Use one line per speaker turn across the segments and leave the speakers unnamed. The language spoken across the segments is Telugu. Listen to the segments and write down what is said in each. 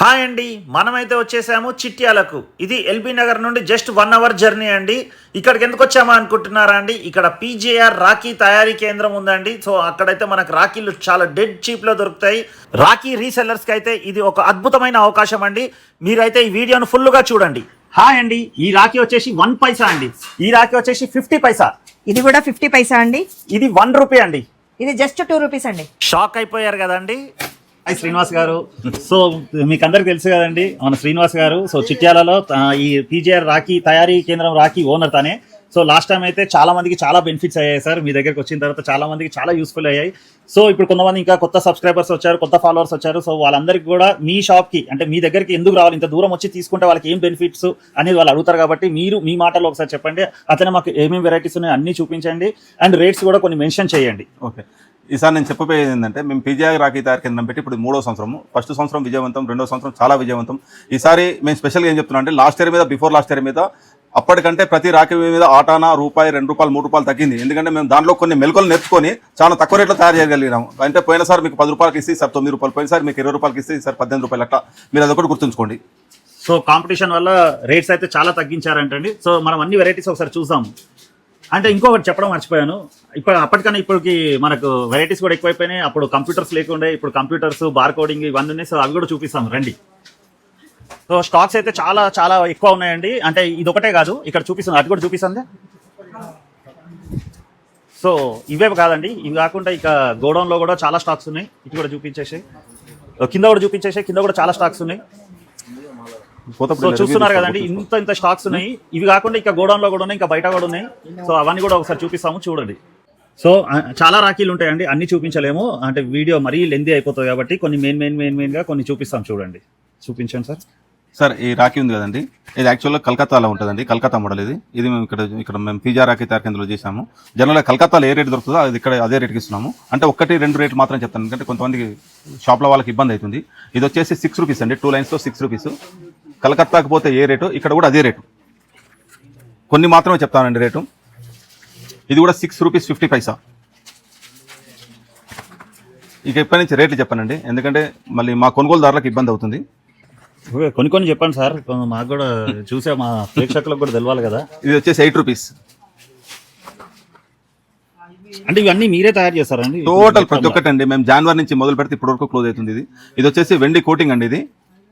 హాయ్ అండి మనమైతే వచ్చేసాము చిట్యాలకు. ఇది ఎల్బీ నగర్ నుండి జస్ట్ వన్ అవర్ జర్నీ అండి. ఇక్కడికి ఎందుకు వచ్చామా అనుకుంటున్నారా అండి? ఇక్కడ పీజేఆర్ రాఖీ తయారీ కేంద్రం ఉందండి. సో అక్కడైతే మనకు రాఖీలు చాలా డెడ్ చీప్లో దొరుకుతాయి. రాఖీ రీసెల్లర్స్కి అయితే ఇది ఒక అద్భుతమైన అవకాశం అండి. మీరైతే ఈ వీడియోను ఫుల్గా చూడండి. హాయ్ అండి ఈ రాఖీ వచ్చేసి వన్ పైసా అండి. ఈ రాఖీ వచ్చేసి ఫిఫ్టీ పైసా.
ఇది కూడా ఫిఫ్టీ పైసా అండి.
ఇది వన్ రూపీ అండి.
ఇది జస్ట్ టూ రూపీస్ అండి.
షాక్ అయిపోయారు కదండి. హాయ్ శ్రీనివాస్ గారు. సో మీకు అందరికి తెలుసు కదండి మన శ్రీనివాస్ గారు. సో చిట్యాలలో ఈ పీజీఆర్ రాఖీ తయారీ కేంద్రం రాఖీ ఓనర్ తనే. సో లాస్ట్ టైం అయితే చాలా మందికి చాలా బెనిఫిట్స్ అయ్యాయి సార్ మీ దగ్గరికి వచ్చిన తర్వాత చాలా మందికి చాలా యూస్ఫుల్ అయ్యాయి. సో ఇప్పుడు కొంతమంది ఇంకా కొత్త సబ్స్క్రైబర్స్ వచ్చారు కొత్త ఫాలోవర్స్ వచ్చారు. సో వాళ్ళందరికీ కూడా మీ షాప్కి అంటే మీ దగ్గరికి ఎందుకు రావాలి ఇంత దూరం వచ్చి తీసుకుంటే వాళ్ళకి ఏం బెనిఫిట్స్ అనేది వాళ్ళు అడుగుతారు కాబట్టి మీరు మీ మాటలో ఒకసారి చెప్పండి. అతనే మాకు ఏమేమి వెరైటీస్ ఉన్నాయో అన్నీ చూపించండి. అండ్ రేట్స్ కూడా కొన్ని మెన్షన్ చేయండి.
ఓకే. ఈసారి నేను చెప్పబోయేది ఏంటంటే మేము పీజీఆర్ రాఖీ తయారు కేంద్రం పెట్టి ఇప్పుడు మూడో సంవత్సరం ఫస్ట్ సంవత్సరం విజయవంతం రెండో సంవత్సరం చాలా విజయవంతం. ఈసారి మేము స్పెషల్గా ఏం చెప్తున్నాం అంటే లాస్ట్ ఇయర్ మీద బిఫోర్ లాస్ట్ ఇయర్ మీద అప్పటికంటే ప్రతి రాఖీ మీద ఆటానా రూపాయి రెండు రూపాయలు మూడు రూపాయలు తగ్గింది. ఎందుకంటే మేము దాంట్లో కొన్ని మెలకలు నేర్చుకొని చాలా తక్కువ రేట్లో తయారు చేయగలిగినాం అంటే పోయినసారి మీకు పది రూపాయలకి ఇస్తే సార్ తొమ్మిది రూపాయలు. పోయినసారి మీకు ఇరవై రూపాయలకి ఇస్తే సార్ పద్దెనిమిది రూపాయలు అట్లా. మీరు అదొకటి గుర్తుంచుకోండి.
సో కాంపిటీషన్ వల్ల రేట్స్ అయితే చాలా తగ్గించారంటండి. సో మనం అన్ని వెరైటీస్ ఒకసారి చూసాము అంటే ఇంకొకటి చెప్పడం మర్చిపోయాను. ఇప్పుడు అప్పటికన్నా ఇప్పటికి మనకు వెరైటీస్ కూడా ఎక్కువైపోయినాయి. అప్పుడు కంప్యూటర్స్ లేకుండే ఇప్పుడు కంప్యూటర్స్ బార్ కోడింగ్ ఇవన్నీ ఉన్నాయి. సో అవి కూడా చూపిస్తాం. రండి. సో స్టాక్స్ అయితే చాలా చాలా ఎక్కువ ఉన్నాయండి. అంటే ఇది ఒకటే కాదు. ఇక్కడ చూపిస్తుంది అది కూడా చూపిస్తుంది? సో ఇవే కాదండి. ఇవి కాకుండా ఇక గోడౌన్లో కూడా చాలా స్టాక్స్ ఉన్నాయి. ఇటు కూడా చూపించేసి కింద కూడా చూపించేసి కింద కూడా చాలా స్టాక్స్ ఉన్నాయి. సో చూస్తున్నారు కదండి ఇంత ఇంత స్టాక్స్ ఉన్నాయి. ఇవి కాకుండా ఇంకా గోడౌన్లో కూడా ఉన్నాయి ఇంకా బయట కూడా ఉన్నాయి. సో అవన్నీ కూడా ఒకసారి చూపిస్తాము చూడండి. సో చాలా రాఖీలు ఉంటాయండి అన్ని చూపించలేము. అంటే వీడియో మరీ లెందీ అయిపోతుంది కాబట్టి కొన్ని మెయిన్ మెయిన్ మెయిన్ మెయిన్గా కొన్ని చూపిస్తాం చూడండి. చూపించండి సార్.
సార్ ఈ రాఖీ ఉంది కదండి. ఇది యాక్చువల్గా కలకత్తాలో ఉంటుందండి కలకత్తా మోడల్ ఇది. ఇది మేము ఇక్కడ ఇక్కడ మేము పిజ్జా రాఖీ తయారు కేంద్రంలో చేసాము జనరల్గా కలకత్తాలో ఏ రేట్ దొరుకుతుందో అది ఇక్కడ అదే రేట్కి ఇస్తున్నాము. అంటే ఒకటి రెండు రేట్లు మాత్రం చెప్తాను ఎందుకంటే కొంతమందికి షాప్లో వాళ్ళకి ఇబ్బంది అవుతుంది. ఇది వచ్చేసి సిక్స్ రూపీస్ అండి టూ లైన్స్లో సిక్స్ రూపీస్ కలకత్తాకి పోతే ఏ రేటు? ఇక్కడ కూడా అదే రేటు. కొన్ని మాత్రమే చెప్తానండి రేటు. ఇది కూడా సిక్స్ రూపీస్ ఫిఫ్టీ పైసా ఇక ఇప్పటి నుంచి రేట్లు చెప్పానండి. ఎందుకంటే మళ్ళీ మా కొనుగోలుదారులకు ఇబ్బంది అవుతుంది.
కొన్ని కొన్ని చెప్పండి సార్. మాకు కూడా చూసే మా ప్రేక్షకులకు కూడా తెలవాలి కదా.
ఇది వచ్చేసి ఎయిట్ రూపీస్
అంటే ఇవన్నీ మీరే తయారు చేస్తారండి?
టోటల్ ప్రతి ఒక్కటి అండి మేము జనవరి నుంచి మొదలు పెడితే ఇప్పటి వరకు క్లోజ్ అవుతుంది ఇది. ఇది వచ్చేసి వెండి కోటింగ్ అండి ఇది.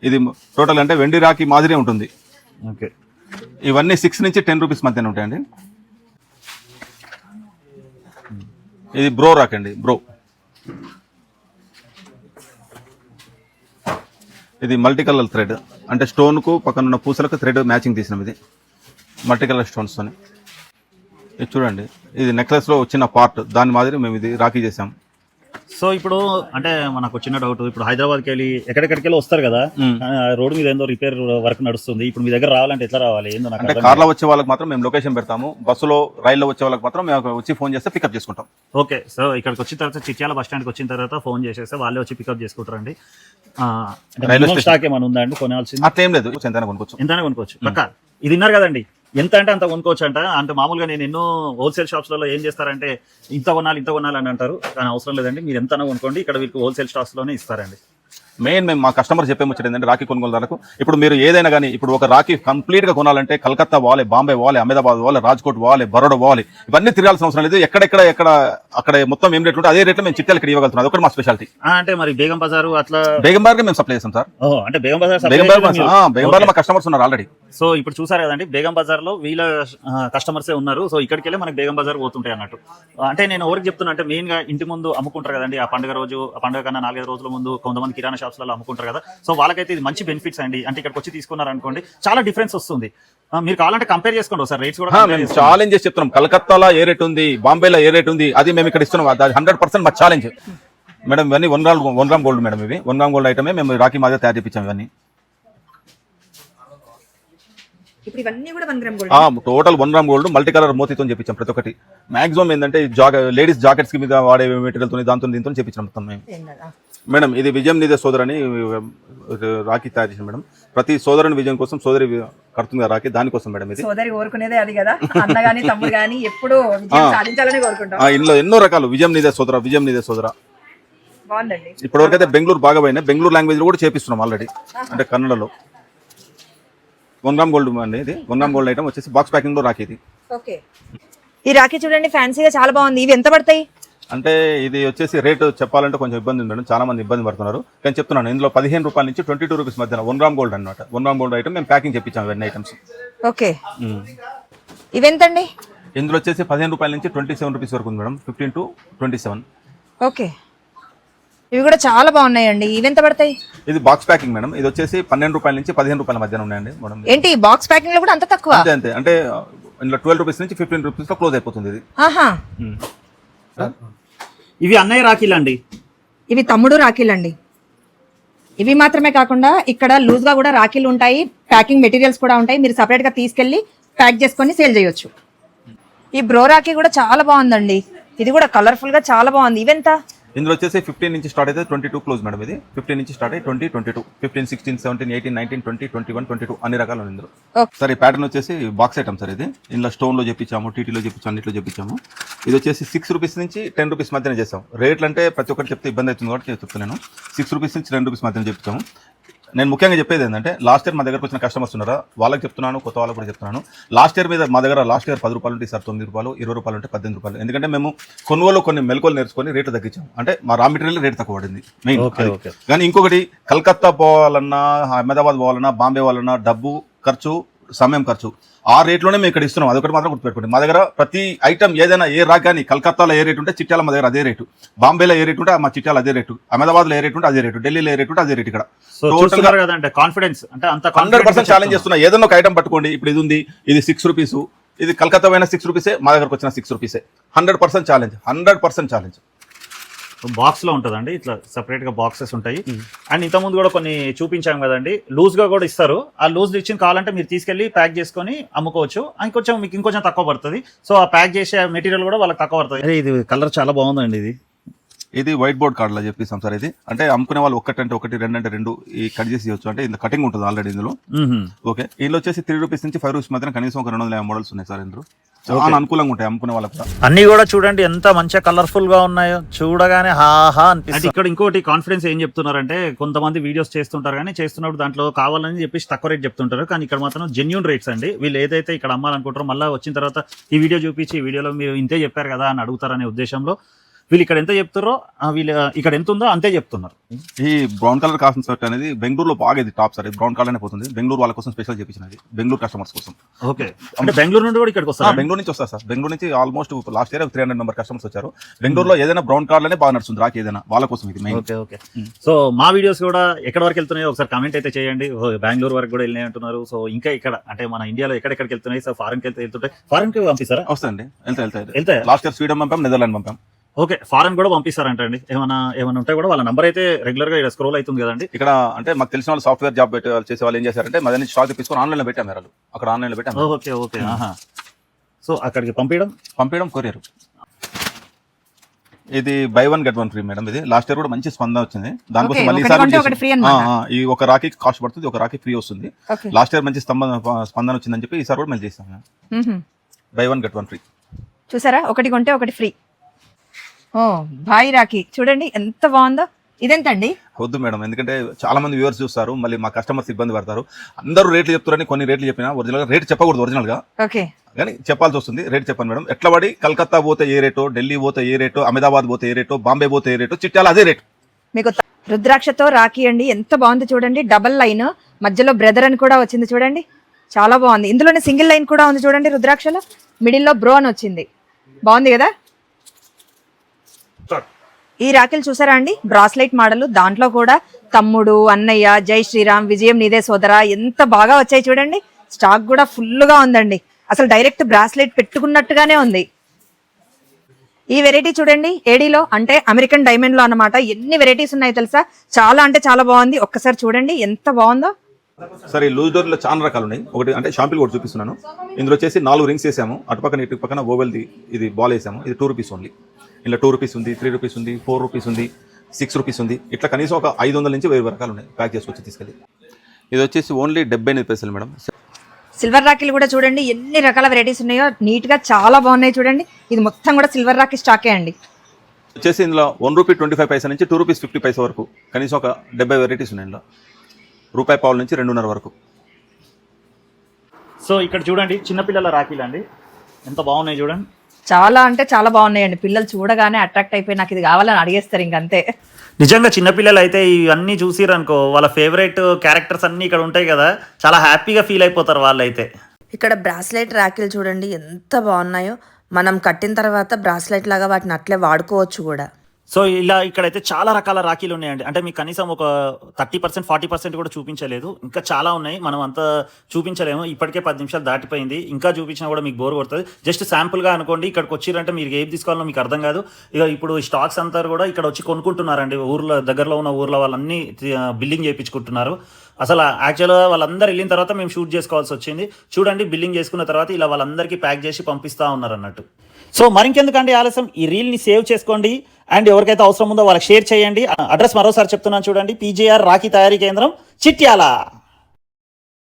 ఇది టోటల్ అంటే వెండి రాకి మాదిరి ఉంటుంది.
ఓకే.
ఇవన్నీ సిక్స్ నుంచి టెన్ రూపీస్ మధ్యన ఉంటాయండి. ఇది బ్రో రాక్ అండి బ్రో. ఇది మల్టీ కలర్ థ్రెడ్ అంటే స్టోన్కు పక్కన ఉన్న పూసలకు థ్రెడ్ మ్యాచింగ్ తీసినాం ఇది. మల్టీ కలర్ స్టోన్స్తోని ఇది చూడండి ఇది నెక్లెస్లో వచ్చిన పార్ట్ దాని మాదిరి మేము ఇది రాఖీ చేసాం
సో ఇప్పుడు అంటే మనకు వచ్చిన డౌట్ ఇప్పుడు హైదరాబాద్కి వెళ్ళి ఎక్కడెక్కడికి వెళ్ళి వస్తారు కదా రోడ్డు మీద ఏందో రిపేర్ వర్క్ నడుస్తుంది. ఇప్పుడు మీ దగ్గర రావాలంటే ఎట్లా రావాలి? ఏందో
అంటే కార్లో వచ్చే వాళ్ళకి మాత్రం మేము లొకేషన్ పెడతాము. బస్సులో రైల్లో వచ్చే వాళ్ళకి మాత్రం మేము వచ్చి ఫోన్ చేస్తే పికప్ చేసుకుంటాం.
ఓకే సో ఇక్కడికి వచ్చిన తర్వాత చిట్యాల బస్ స్టాండ్కి వచ్చిన తర్వాత ఫోన్ చేసేస్తే వాళ్ళే వచ్చి పికప్ చేసుకుంటారండి.
రైల్వే
స్టాక్ ఏమైనా ఉందా అండి కొనాల్సింది?
అట్లా ఏం లేదు. ఎంతైనా కొనుక్కోవచ్చు.
ఎంతైనా కొనుక్కోవచ్చు. ఇది విన్నారు కదండి. ఎంత అంటే అంత కొనుక్కోవచ్చు అంట అంటే మామూలుగా నేను ఎన్నో హోల్సేల్ షాప్స్లలో ఏం చేస్తారంటే ఇంత కొనాలి ఇంత కొనాలి అని అంటారు. కానీ అవసరం లేదండి. మీరు ఎంత కొనుక్కోండి. ఇక్కడ వీళ్ళకి హోల్సేల్ స్టాక్స్లోనే ఇస్తారండి.
మెయిన్ మేము మా కస్టమర్ చెప్పే ముచ్చట ఏంటంటే రాఖీ కొనుగోలుదారులకు ఇప్పుడు మీరు ఏదైనా కానీ ఇప్పుడు ఒక రాఖీ కంప్లీట్గా కొనాలంటే కలకత్తా పోవాలి బాంబే పోవాలి అహ్మదాబాద్ పోవాలి రాజ్కోట్ పోవాలి బరోడా పోవాలి ఇవన్నీ తిరగాల్సిన అవసరం లేదు. ఎక్కడెక్కడ ఎక్కడ అక్కడ మొత్తం ఏం రేట్ ఉంటే అదే రేట్లో మేము చిట్టాలు ఇక్కడ ఇవ్వగలుగుతున్నాం. అదొకటి మా స్పెషాలిటీ.
అంటే మరి బేగం బజారు అట్లా
బేగం బార్గా మేము సప్లై చేస్తాం సార్.
అంటే బేగం బజార్
బేగం బార్ బేగం బార్లో మా కస్టమర్స్ ఉన్నారు ఆల్రెడీ.
సో ఇప్పుడు చూసారు కదండి బేగం బజార్లో వీళ్ళ కస్టమర్సే ఉన్నారు. సో ఇక్కడికి వెళ్ళి మనకి బేగం బజార్ పోతుంటాయి అన్నట్టు. అంటే నేను ఎవరికి చెప్తున్నా అంటే మెయిన్గా ఇంటి ముందు అమ్ముకుంటారు కదండి. ఆ పండుగ రోజు ఆ పండుగ కన్నా నాలుగైదు రోజుల ముందు కొంతమంది కిరాణా షాప్స్లో అమ్ముకుంటారు కదా. సో వాళ్ళకైతే ఇది మంచి బెనిఫిట్స్ అండి. అంటే ఇక్కడికి వచ్చి తీసుకున్నారు అనుకోండి చాలా డిఫరెన్స్ వస్తుంది. మీరు కావాలంటే కంపేర్ చేసుకోండి ఒకసారి రేట్స్ కూడా
మేము. ఛాలెంజ్ చేసి చెప్తున్నాం. కలకత్తాలో ఏ రేట్ ఉంది బాంబేలో ఏ రేట్ ఉంది అది మేము ఇక్కడ ఇస్తున్నాం. అది హండ్రెడ్ పర్సెంట్ మా ఛాలెంజ్ మేడం ఇవన్నీ one gram one gram gold madam ఇవి. వన్ గ్రామ్ గోల్డ్ ఐటమే మేము రాఖీ మాదిరి తయారు చేయించాం ఇవన్నీ. Total one gram gold multi colour మోతీతో చెప్పించాం ప్రతి ఒక్కటి. మాక్సిమం ఏంటంటే జాగ లేడీస్ జాకెట్స్కి మీద వాడే మెటీరియల్తో దాంతో దీంతో చెప్పించాం మొత్తం మేము. మేడం ఇది విజయం నిదే సోదరని రాఖీ తయారు చేసిన మేడం. ప్రతి సోదరుని విజయం కోసం సోదరి కడుతుంది కదా రాఖీ దానికోసం మేడం ఇది.
సోదరి కోరుకునేదే అది కదా. అన్న గాని తమ్ముడు గాని ఎప్పుడు సాధించాలని కోరుకుంటాం.
ఇందులో ఎన్నో రకాలు. విజయం నిదే సోదర విజయం నిదే సోదర.
బాగుందండి.
ఇప్పటివరకు అయితే బెంగళూరు బాగా పోయినాయి. బెంగళూరు లాంగ్వేజ్ కూడా చేపిస్తున్నాం ఆల్రెడీ. అంటే కన్నడలో. వన్ గ్రామ్ గోల్డ్ అండి ఇది. వన్ గ్రామ్ గోల్డ్ ఐటమ్ వచ్చేసి బాక్స్ ప్యాకింగ్లో రాకి ఇది.
ఓకే. ఈ రాఖీ చూడండి ఫ్యాన్సీగా చాలా బాగుంది. ఇవి ఎంత పడతాయి?
అంటే ఇది వచ్చేసి రేటు చెప్పాలంటే కొంచెం ఇబ్బంది ఉంది మేడం. చాలా మంది ఇబ్బంది పడుతున్నారు. కానీ చెప్తున్నాను ఇందులో పదిహేను రూపాయల నుంచి ట్వంటీ టూ రూపీస్ మధ్యన వన్ గ్రామ్ గోల్డ్ అన్నమాట. వన్ గ్రామ్ గోల్డ్ ఐటమ్ మేము ప్యాకింగ్ చెప్పించాం ఇవన్నీ ఐటమ్స్
ఓకే. ఇవెంతండి?
ఇందులో వచ్చేసి పదిహేను రూపాయల నుంచి ట్వంటీ సెవెన్ రూపీస్ వరకు ఉంది madam. Fifteen to twenty seven
okay. ఇవి కూడా చాలా బాగున్నాయండి. ఇవి ఎంత పడతాయి?
ఇది బాక్స్ ప్యాకింగ్ మేడం. ఇది వచ్చేసి పన్నెండు రూపాయల నుంచి పదిహేను రూపాయల మధ్యన ఉన్నాయండి మేడం.
ఏంటి బాక్స్ ప్యాకింగ్లో కూడా అంత తక్కువ?
అంతే అంతే. అంటే ఇందులో ట్వెల్వ్ రూపీస్ నుంచి ఫిఫ్టీన్ రూపీస్లో క్లోజ్ అయిపోతుంది ఇది.
ఇవి అన్నయ్య రాఖీలు అండి
ఇవి తమ్ముడు రాఖీలండి. ఇవి మాత్రమే కాకుండా ఇక్కడ లూజ్గా కూడా రాఖీలు ఉంటాయి ప్యాకింగ్ మెటీరియల్స్ కూడా ఉంటాయి. మీరు సపరేట్గా తీసుకెళ్ళి ప్యాక్ చేసుకొని సేల్ చేయొచ్చు. ఈ బ్రో రాఖీ కూడా చాలా బాగుందండి. ఇది కూడా కలర్ఫుల్గా చాలా బాగుంది. ఇవెంత?
ఇందులో వచ్చేసి ఫిఫ్టీన్ నుంచి స్టార్ట్ అయితే ట్వంటీ టూ క్లోజ్ మేడం ఇది. ఫిఫ్టీన్ నుంచి స్టార్ట్ అయ్యి twenty twenty two fifteen sixteen seventeen eighteen nineteen twenty twenty one twenty two అన్ని రకాలు ఇందులో. సార్ ఈ ప్యాటర్న్ వచ్చేసి బాక్స్ ఐటమ్ సార్ ఇది. ఇందులో స్టోన్లో చెప్పించాము టీటీలో చెప్పించాము అన్నిట్లో చెప్పించాము ఇది వచ్చేసి సిక్స్ రూపీస్ నుంచి టెన్ రూపీస్ మధ్యన చేస్తాం రేట్లు అంటే ప్రతి ఒక్కటి చెప్తే ఇబ్బంది అవుతుంది కాబట్టి చెప్తున్నాను సిక్స్ రూపీస్ నుంచి టెన్ రూపీస్ మధ్యన చెప్తాము నేను ముఖ్యంగా చెప్పేది ఏంటంటే లాస్ట్ ఇయర్ మా దగ్గరకు వచ్చిన కస్టమర్స్ ఉన్నారా? వాళ్ళకి చెప్తున్నాను కొత్త వాళ్ళకి కూడా చెప్తున్నాను. లాస్ట్ ఇయర్ మీద మా దగ్గర లాస్ట్ ఇయర్ పది రూపాయలు ఉంటే సార్ తొమ్మిది రూపాయలు ఇరవై రూపాయలు ఉంటే పద్దెనిమిది రూపాయలు. ఎందుకంటే మేము కొనుగోలు కొన్ని మెలకువలు నేర్చుకొని రేటు తగ్గించాం అంటే మా రా మెటీరియల్ రేటు తక్కువ పడింది మెయిన్. కానీ ఇంకొకటి కలకత్తా పోవాలన్నా అహ్మదాబాద్ పోవాలన్నా బాంబే పోవాలన్నా డబ్బు ఖర్చు సమయం ఖర్చు. ఆ రేట్లోనే మేము ఇక్కడ ఇస్తున్నాం. అదొకటి మాత్రం గుర్తుపెట్టుకోండి. మా దగ్గర ప్రతి ఐటమ్ ఏదైనా ఏ రాక్ కానీ కలకత్తాలో ఏ రేటు ఉంటే చిట్యాల మా దగ్గర అదే రేటు. బాంబేలో ఏ రేటు ఉంటే మా చిట్యాల అదే రేటు. అహ్మదాబాద్లో ఏ రేటు ఉంటే అదే రేటు. ఢిల్లీలో ఏ రేటు ఉంటే అదే రేటు ఇక్కడ.
కాన్ఫిడెన్స్ అంటే అంత
హండ్రెడ్ పర్సెంట్ ఛాలెంజ్ చేస్తున్నా. ఏదైనా ఒక ఐటమ్ పట్టుకోండి. ఇప్పుడు ఇది ఉంది ఇది సిక్స్ రూపీస్ ఇది కలకత్తా పోయిన సిక్స్ రూపీసే మా దగ్గరకు వచ్చిన సిక్స్ రూపీసే hundred percent challenge hundred percent challenge
బాక్స్లో ఉంటుందండి. ఇట్లా సెపరేట్గా బాక్సెస్ ఉంటాయి. అండ్ ఇంత ముందు కూడా కొన్ని చూపించాం కదండి. లూజ్గా కూడా ఇస్తారు. ఆ లూజ్ ఇచ్చిన కావాలంటే మీరు తీసుకెళ్ళి ప్యాక్ చేసుకొని అమ్ముకోవచ్చు. ఇంకొంచెం మీకు ఇంకొంచెం తక్కువ పడుతుంది. సో ఆ ప్యాక్ చేసే మెటీరియల్ కూడా వాళ్ళకి తక్కువ పడుతుంది. ఇది కలర్ చాలా బాగుందండి ఇది.
ఇది వైట్ బోర్డ్ కార్డ్ లా చెప్పేసాం సార్ ఇది. అంటే అమ్ముకునే వాళ్ళు ఒకటి అంటే ఒకటి రెండు అంటే రెండు ఈ కట్ చేసి ఇవ్వచ్చు. అంటే ఇందులో కటింగ్ ఉంటుంది ఆల్రెడీ ఇందులో. ఓకే. ఇందులో వచ్చేసి త్రీ రూపీస్ నుంచి ఫైవ్ రూపీస్ మధ్యన కనీసం ఒక రెండు వందల యాభై మోడల్స్ ఉన్నాయి సార్ ఇందులో. చాలా అనుకూలంగా ఉంటాయి అమ్ముకునే వాళ్ళకి కూడా.
అన్ని కూడా చూడండి ఎంత మంచిగా కలర్ఫుల్గా ఉన్నాయో. చూడగానే హాహా అనిపిస్తుంది. ఇక్కడ ఇంకోటి కాన్ఫిడెన్స్ ఏం చెప్తున్నారంటే కొంతమంది వీడియోస్ చేస్తుంటారు కానీ చేస్తున్నప్పుడు దాంట్లో కావాలని చెప్పేసి తక్కువ రేట్ చెప్తుంటారు. కానీ ఇక్కడ మాత్రం జెన్యున్ రేట్స్ అండి. వీళ్ళు ఏదైతే ఇక్కడ అమ్మాలనుకుంటారో మళ్ళీ వచ్చిన తర్వాత ఈ వీడియో చూపించి ఈ వీడియోలో మీరు ఇంతే చెప్పారు కదా అని అడుగుతారనే ఉద్దేశంలో వీళ్ళు ఇక్కడ ఎంత చెప్తారో వీళ్ళు ఇక్కడ ఎంత ఉందో అంతే చెప్తున్నారు.
ఈ బ్రౌన్ కలర్ కాసిన షర్ట్ అనేది బెంగళూరులో బాగా ఇది టాప్ సార్ బ్రౌన్ కలర్ అనే పోతుంది. బెంగళూరు వాళ్ళ కోసం స్పెషల్ చేపించినది. బెంగళూరు కస్టమర్స్ కోసం.
ఓకే. అంటే బెంగళూరు నుండి కూడా ఇక్కడికి వస్తారు?
బెంగళూరు నుంచి వస్తారు సార్. బెంగళూరు నుంచి almost last year three hundred member customers వచ్చారు. బెంగళూరులో ఏదైనా బ్రౌన్ కార్డ్లోనే బాగా నడుస్తుంది రాకి ఏదైనా. వాళ్ళ కోసం ఇది
ఓకే ఓకే. సో మా వీడియోస్ కూడా ఎక్కడ వరకు వెళ్తున్నాయో ఒకసారి కామెంట్ అయితే చేయండి. బెంగళూరు వరకు కూడా వెళ్ళినాయి అంటున్నారు. సో ఇంకా ఇక్కడ అంటే మన ఇండియాలో ఎక్కడెక్కడికి వెళ్తున్నాయి? సో ఫారెన్కి వెళ్తే వెళ్తుంటాయి ఫారెన్కి పంపిస్తారా?
వెళ్తా వెళ్తాయి
వెళ్తాయా?
లాస్ట్ ఇయర్ స్వీడన్ పంపాం నెదర్లాండ్ పంపాం.
ఓకే ఫారెన్ కూడా పంపిస్తారంటండి. ఏమైనా ఏమైనా ఉంటే కూడా వాళ్ళ నంబర్ అయితే రెగ్యులర్గా ఇక్కడ స్క్రోల్ అవుతుంది కదండి.
ఇక్కడ అంటే మాకు తెలిసిన వాళ్ళు సాఫ్ట్వేర్ జాబ్ పెట్టే వాళ్ళు చేసే వాళ్ళు ఏం చేశారంటే మా దగ్గర స్టాక్ తెప్పించుకొని ఆన్లైన్లో పెట్టాం వాళ్ళు అక్కడ ఆన్లైన్లో పెట్టాం
ఓకే ఓకే. ఆహా. సో అక్కడికి పంపించడం
పంపించడం కొరియర్. ఇది buy one get one free madam ఇది. లాస్ట్ ఇయర్ కూడా మంచి స్పందన వచ్చింది. దానికోసం మళ్ళీ ఈ ఒక రాఖీ కాస్ట్ పడుతుంది ఒక రాఖీ ఫ్రీ వస్తుంది. లాస్ట్ ఇయర్ మంచి స్పందన వచ్చిందని చెప్పి ఈసారి కూడా మళ్ళీ చేస్తాం buy one get one free
చూసారా? ఒకటి కొంటే ఒకటి ఫ్రీ ఓ భాయ్ రాఖీ. చూడండి ఎంత బాగుందో. ఇదెంతండి
వద్దు మేడం ఎందుకంటే చాలా మంది వ్యూవర్స్ చూస్తారు మళ్ళీ మా కస్టమర్స్ ఇబ్బంది పడతారు. అందరూ రేట్లు చెప్తారని కొన్ని రేట్లు చెప్పినా ఒరిజినల్గా రేట్ చెప్పకూడదు ఒరిజినల్గా.
ఓకే.
కానీ చెప్పాల్సి వస్తుంది రేట్ చెప్పండి మేడం. ఎట్లా పడి కలకత్తా పోతే ఏ రేటో ఢిల్లీ పోతే ఏ రేటో అహ్మదాబాద్ పోతే ఏ రేటో బాంబే పోతే ఏ రేటో చిట్యాల అదే రేట్.
మీకు రుద్రాక్షతో రాఖీ అండి ఎంత బాగుంది చూడండి. డబల్ లైన్ మధ్యలో బ్రదర్ అని కూడా వచ్చింది చూడండి. చాలా బాగుంది. ఇందులోనే సింగిల్ లైన్ కూడా ఉంది చూడండి రుద్రాక్షలో. మిడిల్లో బ్రో అని వచ్చింది. బాగుంది కదా? ఈ రాఖీలు చూసారా అండి? బ్రాస్లైట్ మోడల్ దాంట్లో కూడా తమ్ముడు అన్నయ్య జై శ్రీరామ్ విజయం నీదే సోదర ఎంత బాగా వచ్చాయి చూడండి. స్టాక్ కూడా full గా ఉందండి. అసలు డైరెక్ట్ బ్రాస్లైట్ పెట్టుకున్నట్టుగానే ఉంది. ఈ వెరైటీ చూడండి ఏడీలో అంటే అమెరికన్ డైమండ్లో అన్నమాట. ఎన్ని వెరైటీస్ ఉన్నాయి తెలుసా? చాలా అంటే చాలా బాగుంది. ఒక్కసారి చూడండి ఎంత బాగుందో.
సరే లూజ్ డోర్లో చాలా రకాలు ఉన్నాయి. ఒకటి అంటే షాంపిల్ కూడా చూపిస్తున్నాను. ఇందులో వచ్చేసి నాలుగు రింగ్స్ వేసాము. అటు పక్కన ఇటు పక్కన ఓవెల్ది ఇది బాల్ వేసాము. ఇది టూ రూపీస్ ఓన్లీ. ఇలా టూ రూపీస్ ఉంది త్రీ రూపీస్ ఉంది ఫోర్ రూపీస్ ఉంది సిక్స్ రూపీస్ ఉంది. ఇట్లా కనీసం ఒక ఐదు వందల నుంచి వెయ్యి రకాలు ఉన్నాయి. ప్యాక్ చేసుకొచ్చి తీసుకెళ్ళి. ఇది వచ్చేసి ఓన్లీ డెబ్బై ఎనిమిది పైసలు మేడం.
సిల్వర్ రాఖీలు కూడా చూడండి ఎన్ని రకాల వెరైటీస్ ఉన్నాయో నీట్గా చాలా బాగున్నాయి చూడండి. ఇది మొత్తం కూడా సిల్వర్ రాఖీ స్టాకే అండి.
వచ్చేసి ఇందులో one rupee twenty five paisa నుంచి టూ రూపీస్ ఫిఫ్టీ పైసా వరకు కనీసం ఒక డెబ్బై వెరైటీస్ ఉన్నాయి ఇందులో. రూపాయి పావుల నుంచి రెండున్నర వరకు.
సో ఇక్కడ చూడండి చిన్నపిల్లల రాఖీలు అండి ఎంత బాగున్నాయి చూడండి.
చాలా అంటే చాలా బాగున్నాయండి. పిల్లలు చూడగానే అట్రాక్ట్ అయిపోయి నాకు ఇది కావాలని అడిగేస్తారు ఇంకంతే
నిజంగా చిన్నపిల్లలు అయితే ఇవన్నీ చూసిరనుకో వాళ్ళ ఫేవరెట్ క్యారెక్టర్స్ అన్నీ ఇక్కడ ఉంటాయి కదా చాలా హ్యాపీగా ఫీల్ అయిపోతారు వాళ్ళైతే.
ఇక్కడ బ్రాస్లెట్ రాఖీలు చూడండి ఎంత బాగున్నాయో. మనం కట్టిన తర్వాత బ్రాస్లెట్ లాగా వాటిని అట్లే వాడుకోవచ్చు కూడా.
సో ఇలా ఇక్కడైతే చాలా రకాల రాఖీలు ఉన్నాయండి. అంటే మీకు కనీసం ఒక థర్టీ పర్సెంట్ ఫార్టీ పర్సెంట్ కూడా చూపించలేదు. ఇంకా చాలా ఉన్నాయి. మనం అంతా చూపించలేము. ఇప్పటికే పది నిమిషాలు దాటిపోయింది. ఇంకా చూపించినా కూడా మీకు బోర్ కొడుతుంది. జస్ట్ శాంపుల్గా అనుకోండి. ఇక్కడికి వచ్చిరంటే మీరు ఏం తీసుకోవాలో మీకు అర్థం కాదు. ఇక ఇప్పుడు స్టాక్స్ అంతా కూడా ఇక్కడ వచ్చి కొనుక్కుంటున్నారండి. ఊర్లో దగ్గరలో ఉన్న ఊర్లో వాళ్ళన్నీ బిల్లింగ్ చేయించుకుంటున్నారు. అసలు యాక్చువల్గా వాళ్ళందరూ వెళ్ళిన తర్వాత మేము షూట్ చేసుకోవాల్సి వచ్చింది. చూడండి బిల్లింగ్ చేసుకున్న తర్వాత ఇలా వాళ్ళందరికీ ప్యాక్ చేసి పంపిస్తా ఉన్నారు అన్నట్టు. సో మరింకెందుకండి ఆలస్యం? ఈ రీల్ని సేవ్ చేసుకోండి. అండ్ ఎవరికైతే అవసరం ఉందో వాళ్ళకి షేర్ చేయండి. అడ్రస్ మరోసారి చెప్తున్నాను చూడండి. పీజేఆర్ రాఖీ తయారీ కేంద్రం చిట్యాల.